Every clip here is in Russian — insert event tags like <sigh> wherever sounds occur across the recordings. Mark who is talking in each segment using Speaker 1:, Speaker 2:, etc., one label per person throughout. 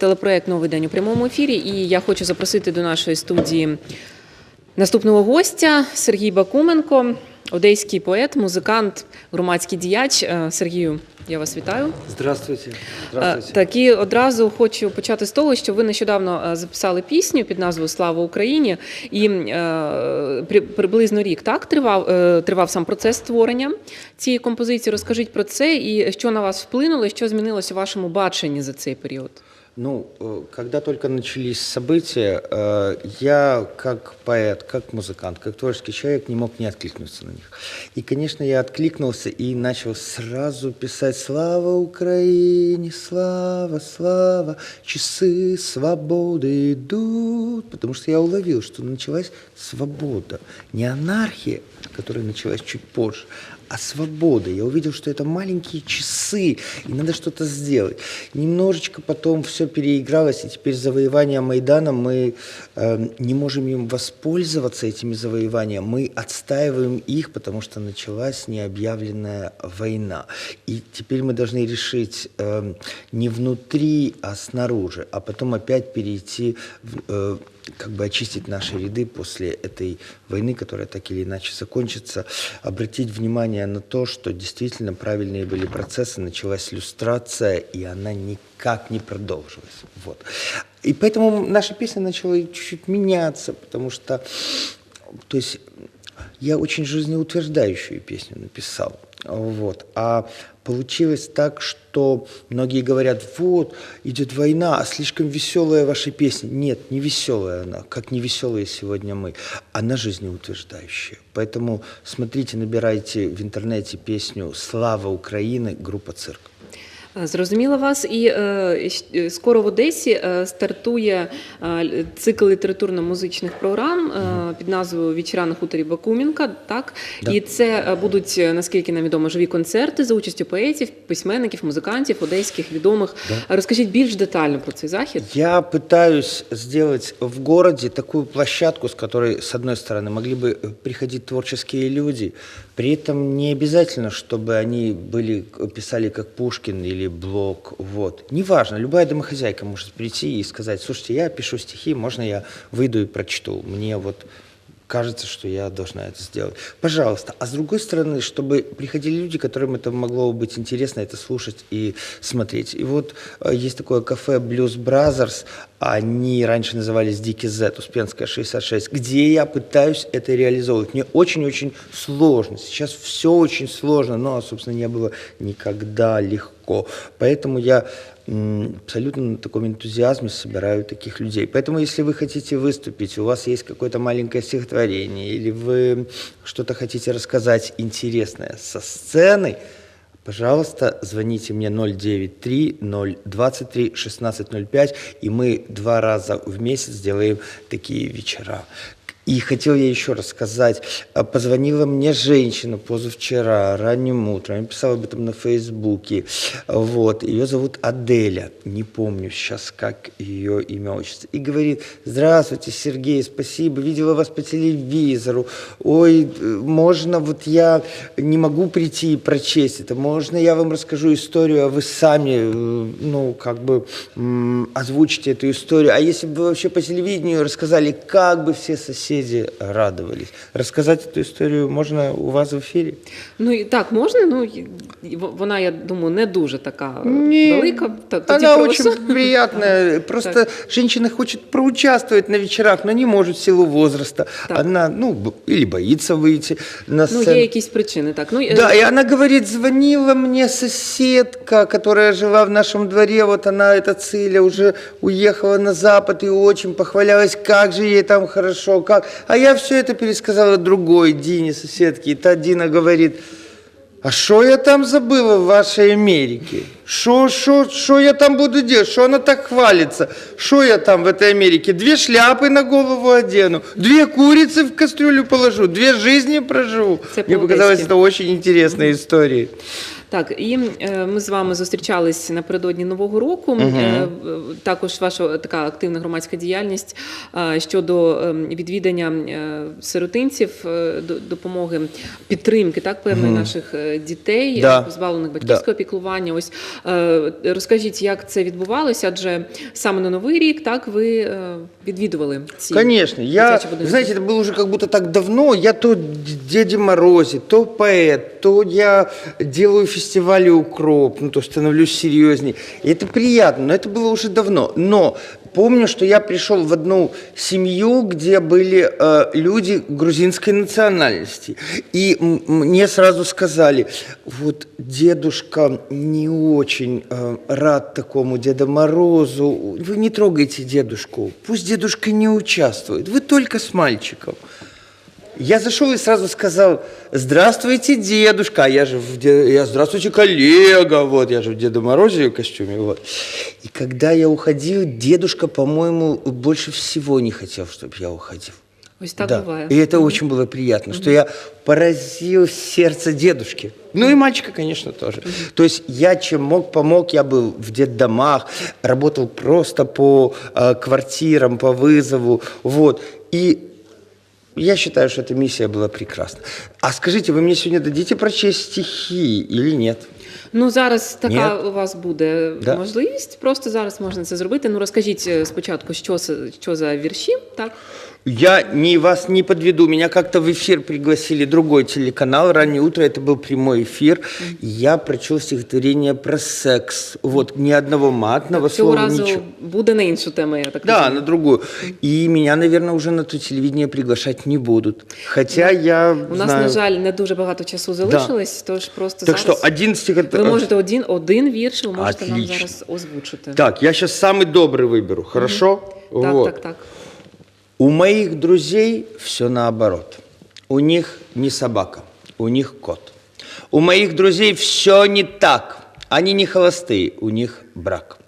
Speaker 1: телепроект Новий день у прямому ефірі. І я хочу запросити до нашої студії наступного гостя Сергій Бакуменко, одеський поет, музикант, громадський діяч. Е, Сергію, я вас вітаю.
Speaker 2: Здравствуйте.
Speaker 1: Е,
Speaker 2: Здравствуйте.
Speaker 1: Так і одразу хочу почати з того, що ви нещодавно е, записали пісню під назвою Слава Україні, і при, приблизно рік так тривав, тривав сам процес створення цієї композиції. Розкажіть про це і що на вас вплинуло, і що змінилося у вашому баченні за цей період.
Speaker 2: Ну, э, когда только начались события, э, я как поэт, как музыкант, как творческий человек не мог не откликнуться на них. И, конечно, я откликнулся и начал сразу писать «Слава Украине, слава, слава, часы свободы идут», потому что я уловил, что началась свобода, не анархия, которая началась чуть позже, а свобода. Я увидел, что это маленькие часы, и надо что-то сделать. Немножечко потом все переигралось, и теперь завоевания Майдана мы э, не можем им воспользоваться, этими завоеваниями. Мы отстаиваем их, потому что началась необъявленная война. И теперь мы должны решить э, не внутри, а снаружи, а потом опять перейти в, э, как бы очистить наши ряды после этой войны, которая так или иначе закончится, обратить внимание на то, что действительно правильные были процессы, началась иллюстрация, и она никак не продолжилась. Вот. И поэтому наша песня начала чуть-чуть меняться, потому что, то есть, я очень жизнеутверждающую песню написал. Вот. А получилось так, что многие говорят, вот, идет война, а слишком веселая ваша песня. Нет, не веселая она, как не веселые сегодня мы. Она жизнеутверждающая. Поэтому смотрите, набирайте в интернете песню «Слава Украины» группа «Цирк».
Speaker 1: Е, Зрозуміла вас, і е, щ- е, скоро в Одесі е, стартує е, л- цикл літературно-музичних програм е, під назвою Вечора на хуторі Бакумінка. Так
Speaker 2: Да.
Speaker 1: і це е, будуть, е, наскільки нам відомо, живі концерти за участю поетів, письменників, музикантів, одеських відомих.
Speaker 2: Да.
Speaker 1: Розкажіть більш детально про цей захід.
Speaker 2: Я пытаюсь сделать в городе такую площадку, с которой, с одной стороны, могли бы э, приходить творческие люди, при этом не обязательно, чтобы они были, писали как Пушкин или Блок, вот. Неважно, любая домохозяйка может прийти и сказать, слушайте, я пишу стихи, можно я выйду и прочту? Мне вот кажется, что я должна это сделать. Пожалуйста. А с другой стороны, чтобы приходили люди, которым это могло бы быть интересно, это слушать и смотреть. И вот э, есть такое кафе Blues Brothers, они раньше назывались Дикий Z, Успенская 66, где я пытаюсь это реализовывать. Мне очень-очень сложно. Сейчас все очень сложно, но, собственно, не было никогда легко. Поэтому я абсолютно на таком энтузиазме собираю таких людей. Поэтому, если вы хотите выступить, у вас есть какое-то маленькое стихотворение, или вы что-то хотите рассказать интересное со сцены, пожалуйста, звоните мне 093 023 1605, и мы два раза в месяц делаем такие вечера. И хотел я еще раз сказать, а, позвонила мне женщина позавчера, ранним утром, я писал об этом на Фейсбуке, вот, ее зовут Аделя, не помню сейчас, как ее имя, отчество, и говорит, здравствуйте, Сергей, спасибо, видела вас по телевизору, ой, можно, вот я не могу прийти и прочесть это, можно я вам расскажу историю, а вы сами, э, ну, как бы озвучите эту историю, а если бы вы вообще по телевидению рассказали, как бы все соседи радовались. Рассказать эту историю можно у вас в эфире?
Speaker 1: Ну і так можна. Ну і- і в- вона, я думаю, не дуже така
Speaker 2: Не,
Speaker 1: велика. Та- тоді
Speaker 2: Она
Speaker 1: просто-
Speaker 2: очень <laughs> приятная. Просто женщина хочет проучаствовать на вечерах, но не может в силу возраста.
Speaker 1: Так.
Speaker 2: Она, ну, б- или боится выйти на
Speaker 1: Ну,
Speaker 2: сцену.
Speaker 1: є якісь причини. Так, ну е,
Speaker 2: Да, и она говорит, звонила мне соседка, которая жила в нашем дворе, вот она, эта Циля, уже уехала на Запад и очень похвалялась, как же ей там хорошо, как. а я все это пересказала другой Дине, соседке, и та Дина говорит, а что я там забыла в вашей Америке? Что, что, что я там буду делать? Что она так хвалится? Что я там в этой Америке? Две шляпы на голову одену, две курицы в кастрюлю положу, две жизни проживу.
Speaker 1: Це
Speaker 2: Мне показалось
Speaker 1: по-одеськи.
Speaker 2: это очень интересной историей.
Speaker 1: Так, і е, ми з вами зустрічались напередодні Нового року. Е, в- також ваша така активна громадська діяльність е, щодо е, відвідання е, сиротинців, е, до- допомоги підтримки так певної наших е, дітей,
Speaker 2: Да.
Speaker 1: е, позбавлених батьківського піклування. Ось е, розкажіть, як це відбувалося? Адже саме на новий рік так ви е, відвідували ці
Speaker 2: Конечно, я,
Speaker 1: дитячі будинки.
Speaker 2: знаете, это было уже как будто так давно. Я то Деде Морозе, то поэт, то я делаю фестивали укроп, ну то становлюсь серьезней. И это приятно, но это было уже давно. Но помню, что я пришел в одну семью, где были э, люди грузинской национальности. И м- мне сразу сказали, вот дедушка не очень э, рад такому Деду Морозу. Вы не трогайте дедушку. Пусть дедушка не участвует. Вы только с мальчиком. Я зашел и сразу сказал, здравствуйте, дедушка, а я же в я, здравствуйте, коллега, вот, я же в Деда Морозе в костюме, вот. И когда я уходил, дедушка, по-моему, больше всего не хотел, чтобы я уходил.
Speaker 1: Ось так
Speaker 2: да.
Speaker 1: буває.
Speaker 2: И это очень было приятно, что я поразил сердце дедушки. Ну и мальчика, конечно, тоже. То есть я чем мог, помог. Я был в детдомах, работал просто по э, квартирам, по вызову. Вот. И я считаю, что эта миссия была прекрасна. А скажите, вы мне сегодня дадите прочесть стихи или нет?
Speaker 1: Ну зараз така
Speaker 2: Ні.
Speaker 1: у вас буде
Speaker 2: Да.
Speaker 1: можливість. Просто зараз можна це зробити. Ну розкажіть е, спочатку, що це що за вірші, так
Speaker 2: Я не, вас не подведу. Меня как-то в эфир пригласили другой телеканал. Раннее утро, это был прямой эфир. Я прочел стихотворение про секс. Вот, ни одного матного
Speaker 1: цього
Speaker 2: слова,
Speaker 1: разу
Speaker 2: ничего.
Speaker 1: буде на іншу тему. Я так
Speaker 2: Да,
Speaker 1: розумію.
Speaker 2: на другую. И меня, наверное, уже на то телевидение приглашать не будут. Хотя я
Speaker 1: У нас,
Speaker 2: знаю...
Speaker 1: на жаль, не дуже багато часу залишилось, тож просто
Speaker 2: Так
Speaker 1: зараз
Speaker 2: что один
Speaker 1: ви
Speaker 2: стихотворение...
Speaker 1: можете один, один вірш, ви можете нам
Speaker 2: Отлично.
Speaker 1: зараз озвучити.
Speaker 2: Так, я сейчас самый добрый выберу, хорошо?
Speaker 1: так,
Speaker 2: Вот.
Speaker 1: так, так.
Speaker 2: У моих друзей все наоборот. У них не собака, у них кот. У моих друзей все не так. Они не холостые, у них брак.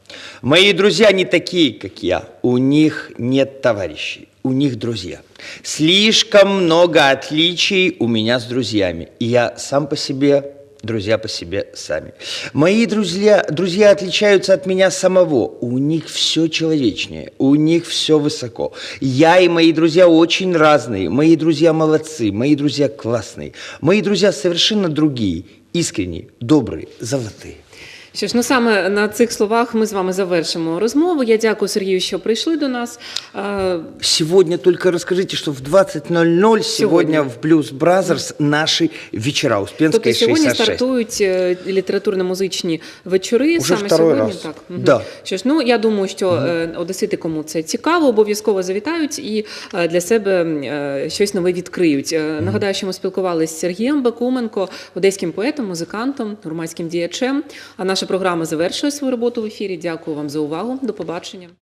Speaker 2: Мои друзья не такие, как я. У них нет товарищей, у них друзья. Слишком много отличий у меня с друзьями. И я сам по себе друзья по себе сами. Мои друзья, друзья отличаются от меня самого. У них все человечнее, у них все высоко. Я и мои друзья очень разные. Мои друзья молодцы, мои друзья классные. Мои друзья совершенно другие, искренние, добрые, золотые.
Speaker 1: Що ж, ну саме на цих словах ми з вами завершимо розмову. Я дякую Сергію, що прийшли до нас.
Speaker 2: Сегодня только расскажите, что в 20.00 сегодня в Blues Brothers наши вечера. Успенская
Speaker 1: Тобто сьогодні
Speaker 2: 66.
Speaker 1: стартують е, літературно-музичні вечори.
Speaker 2: Уже
Speaker 1: саме
Speaker 2: второй
Speaker 1: сьогодні.
Speaker 2: раз.
Speaker 1: Так.
Speaker 2: Да.
Speaker 1: Що ж, ну я думаю, що е, одесити, кому це цікаво, обов'язково завітають і е, для себе щось нове відкриють. Е, Нагадаю, що ми спілкувалися з Сергієм Бакуменко, одеським поетом, музикантом, громадським діячем. А наша програма завершує свою роботу в ефірі. Дякую вам за увагу. До побачення.